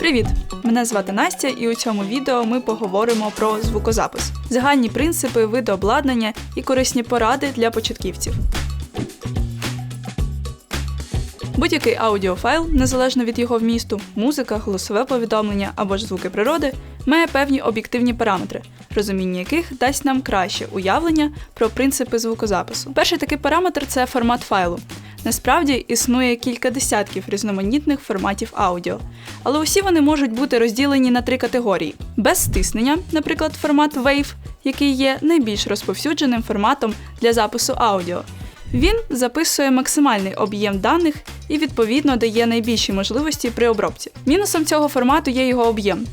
Привіт! Мене звати Настя, і у цьому відео ми поговоримо про звукозапис, загальні принципи, види обладнання і корисні поради для початківців. Будь-який аудіофайл, незалежно від його вмісту, музика, голосове повідомлення або ж звуки природи, має певні об'єктивні параметри, розуміння яких дасть нам краще уявлення про принципи звукозапису. Перший такий параметр це формат файлу. Насправді існує кілька десятків різноманітних форматів аудіо, але усі вони можуть бути розділені на три категорії: без стиснення, наприклад, формат WAV, який є найбільш розповсюдженим форматом для запису аудіо. Він записує максимальний об'єм даних і відповідно дає найбільші можливості при обробці. Мінусом цього формату є його об'єм.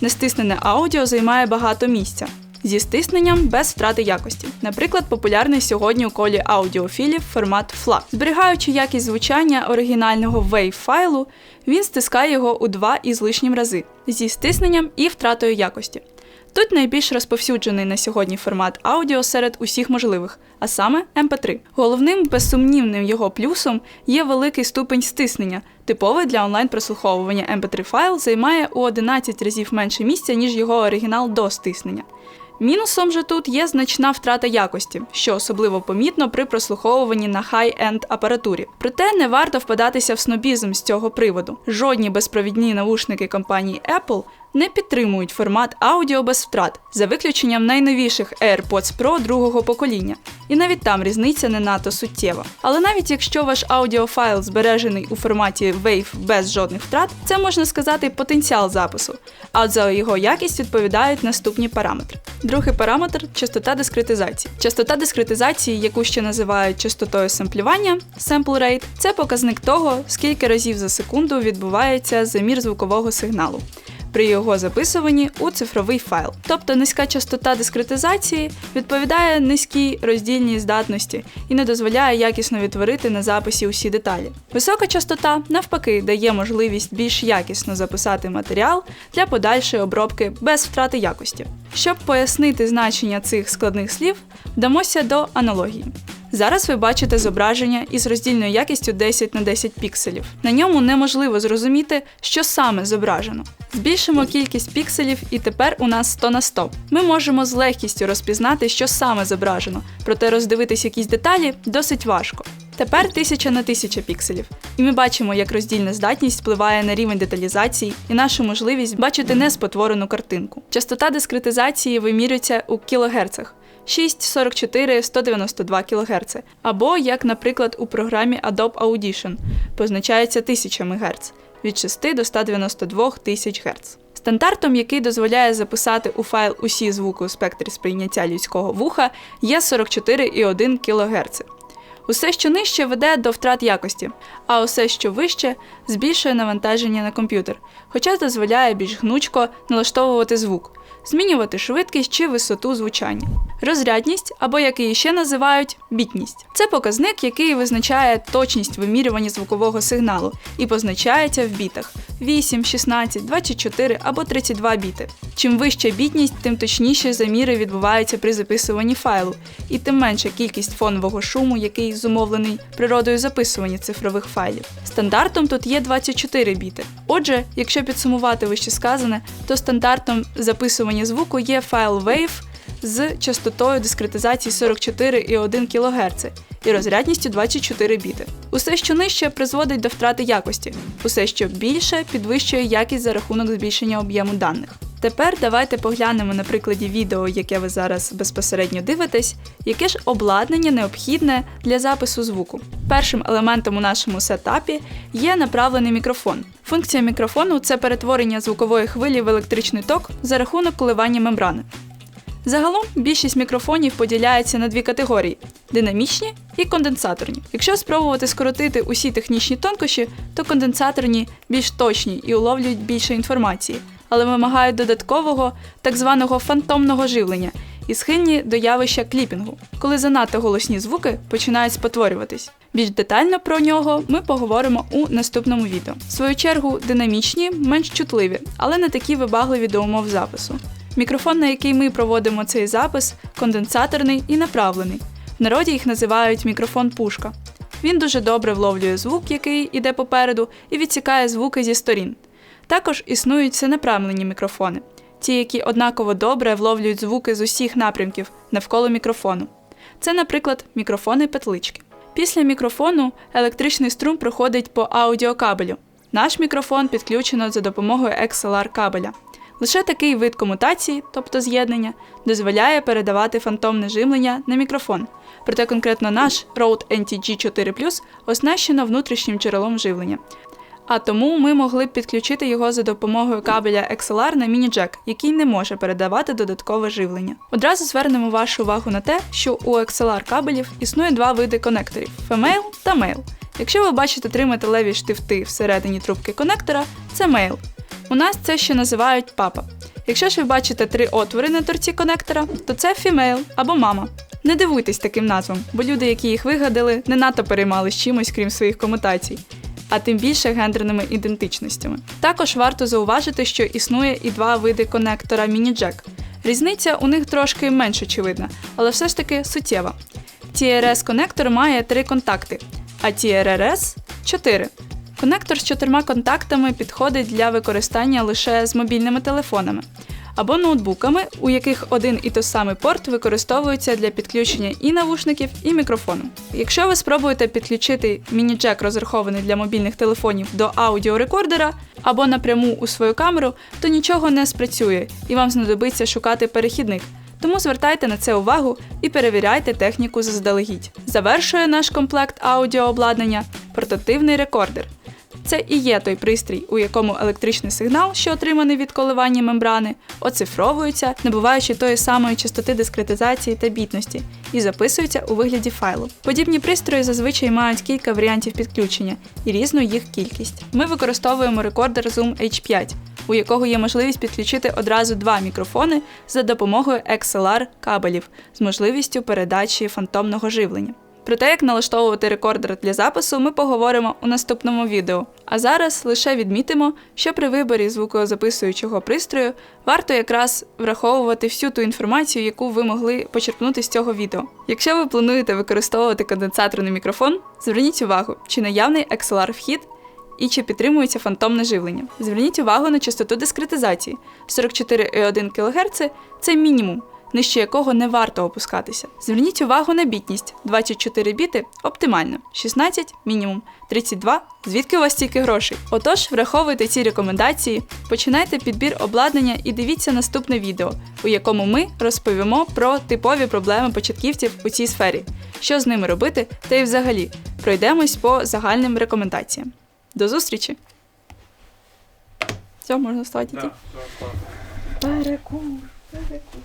Нестиснене аудіо займає багато місця. Зі стисненням без втрати якості. Наприклад, популярний сьогодні у колі аудіофілів формат FLAC. Зберігаючи якість звучання оригінального WAV файлу, він стискає його у два із лишнім рази зі стисненням і втратою якості. Тут найбільш розповсюджений на сьогодні формат аудіо серед усіх можливих, а саме MP3. Головним безсумнівним його плюсом є великий ступень стиснення, типовий для онлайн-прослуховування MP3 файл займає у 11 разів менше місця, ніж його оригінал до стиснення. Мінусом же тут є значна втрата якості, що особливо помітно при прослуховуванні на хай-енд апаратурі. Проте не варто впадатися в снобізм з цього приводу. Жодні безпровідні навушники компанії Apple не підтримують формат аудіо без втрат, за виключенням найновіших AirPods Pro другого покоління. І навіть там різниця не надто суттєва. Але навіть якщо ваш аудіофайл збережений у форматі WAV без жодних втрат, це можна сказати потенціал запису, а за його якість відповідають наступні параметри. Другий параметр частота дискретизації. Частота дискретизації, яку ще називають частотою семплювання, sample rate, це показник того, скільки разів за секунду відбувається замір звукового сигналу при його записуванні у цифровий файл. Тобто низька частота дискретизації відповідає низькій роздільній здатності і не дозволяє якісно відтворити на записі усі деталі. Висока частота, навпаки, дає можливість більш якісно записати матеріал для подальшої обробки без втрати якості. Щоб пояснити значення цих складних слів, вдамося до аналогії. Зараз ви бачите зображення із роздільною якістю 10 на 10 пікселів. На ньому неможливо зрозуміти, що саме зображено. Збільшимо кількість пікселів, і тепер у нас 100 на 100. Ми можемо з легкістю розпізнати, що саме зображено, проте роздивитись якісь деталі досить важко. Тепер 1000 на 1000 пікселів. І ми бачимо, як роздільна здатність впливає на рівень деталізації і нашу можливість бачити неспотворену картинку. Частота дискретизації вимірюється у кілогерцах. 6, 44, 192 кГц. Або, як, наприклад, у програмі Adobe Audition, позначається 1000 МГц від 6 до 192 тисяч Гц. Стандартом, який дозволяє записати у файл усі звуки у спектрі сприйняття людського вуха, є 44,1 кГц. Усе, що нижче, веде до втрат якості, а усе, що вище, збільшує навантаження на комп'ютер, хоча дозволяє більш гнучко налаштовувати звук, змінювати швидкість чи висоту звучання. Розрядність, або як її ще називають бітність. Це показник, який визначає точність вимірювання звукового сигналу і позначається в бітах 8, 16, 24 або 32 біти. Чим вища бітність, тим точніші заміри відбуваються при записуванні файлу, і тим менша кількість фонового шуму, який зумовлений природою записування цифрових файлів. Стандартом тут є 24 біти. Отже, якщо підсумувати вище сказане, то стандартом записування звуку є файл WAV з частотою дискретизації 44,1 кГц і розрядністю 24 біти. Усе, що нижче, призводить до втрати якості, усе, що більше, підвищує якість за рахунок збільшення об'єму даних. Тепер давайте поглянемо на прикладі відео, яке ви зараз безпосередньо дивитесь, яке ж обладнання необхідне для запису звуку. Першим елементом у нашому сетапі є направлений мікрофон. Функція мікрофону це перетворення звукової хвилі в електричний ток за рахунок коливання мембрани. Загалом більшість мікрофонів поділяється на дві категорії динамічні і конденсаторні. Якщо спробувати скоротити усі технічні тонкощі, то конденсаторні більш точні і уловлюють більше інформації, але вимагають додаткового так званого фантомного живлення і схильні до явища кліпінгу, коли занадто голосні звуки починають спотворюватись. Більш детально про нього ми поговоримо у наступному відео. В свою чергу, динамічні менш чутливі, але не такі вибагливі до умов запису. Мікрофон, на який ми проводимо цей запис, конденсаторний і направлений. В народі їх називають мікрофон пушка. Він дуже добре вловлює звук, який іде попереду, і відсікає звуки зі сторін. Також існують всенаправлені мікрофони, ті, які однаково добре вловлюють звуки з усіх напрямків навколо мікрофону. Це, наприклад, мікрофони петлички. Після мікрофону електричний струм проходить по аудіокабелю. Наш мікрофон підключено за допомогою XLR кабеля. Лише такий вид комутації, тобто з'єднання, дозволяє передавати фантомне живлення на мікрофон. Проте конкретно наш Rode NTG 4 оснащено внутрішнім джерелом живлення. А тому ми могли б підключити його за допомогою кабеля XLR на міні-джек, який не може передавати додаткове живлення. Одразу звернемо вашу увагу на те, що у XLR кабелів існує два види конекторів Female та Male. Якщо ви бачите три металеві штифти всередині трубки конектора, це Male. У нас це ще називають папа. Якщо ж ви бачите три отвори на торці конектора, то це Female або мама. Не дивуйтесь таким назвам, бо люди, які їх вигадали, не надто переймались чимось, крім своїх комутацій а тим більше гендерними ідентичностями. Також варто зауважити, що існує і два види конектора міні-джек. Різниця у них трошки менш очевидна, але все ж таки суттєва. TRS-конектор має три контакти, а TRRS – чотири. Конектор з чотирма контактами підходить для використання лише з мобільними телефонами або ноутбуками, у яких один і той самий порт використовується для підключення і навушників, і мікрофону. Якщо ви спробуєте підключити міні-джек, розрахований для мобільних телефонів, до аудіорекордера або напряму у свою камеру, то нічого не спрацює і вам знадобиться шукати перехідник. Тому звертайте на це увагу і перевіряйте техніку заздалегідь. Завершує наш комплект аудіообладнання портативний рекордер. Це і є той пристрій, у якому електричний сигнал, що отриманий від коливання мембрани, оцифровується, набуваючи тої самої частоти дискретизації та бітності, і записується у вигляді файлу. Подібні пристрої зазвичай мають кілька варіантів підключення і різну їх кількість. Ми використовуємо рекордер Zoom H5, у якого є можливість підключити одразу два мікрофони за допомогою XLR кабелів з можливістю передачі фантомного живлення. Про те, як налаштовувати рекордер для запису, ми поговоримо у наступному відео. А зараз лише відмітимо, що при виборі звукозаписуючого пристрою варто якраз враховувати всю ту інформацію, яку ви могли почерпнути з цього відео. Якщо ви плануєте використовувати конденсаторний мікрофон, зверніть увагу, чи наявний XLR вхід і чи підтримується фантомне живлення. Зверніть увагу на частоту дискретизації 44,1 кГц це мінімум нижче якого не варто опускатися. Зверніть увагу на бітність: 24 біти оптимально, 16 мінімум, 32 звідки у вас стільки грошей. Отож, враховуйте ці рекомендації, починайте підбір обладнання і дивіться наступне відео, у якому ми розповімо про типові проблеми початківців у цій сфері, що з ними робити, та й взагалі пройдемось по загальним рекомендаціям. До зустрічі! Все, можна вставати. Да. Перекур, перекур.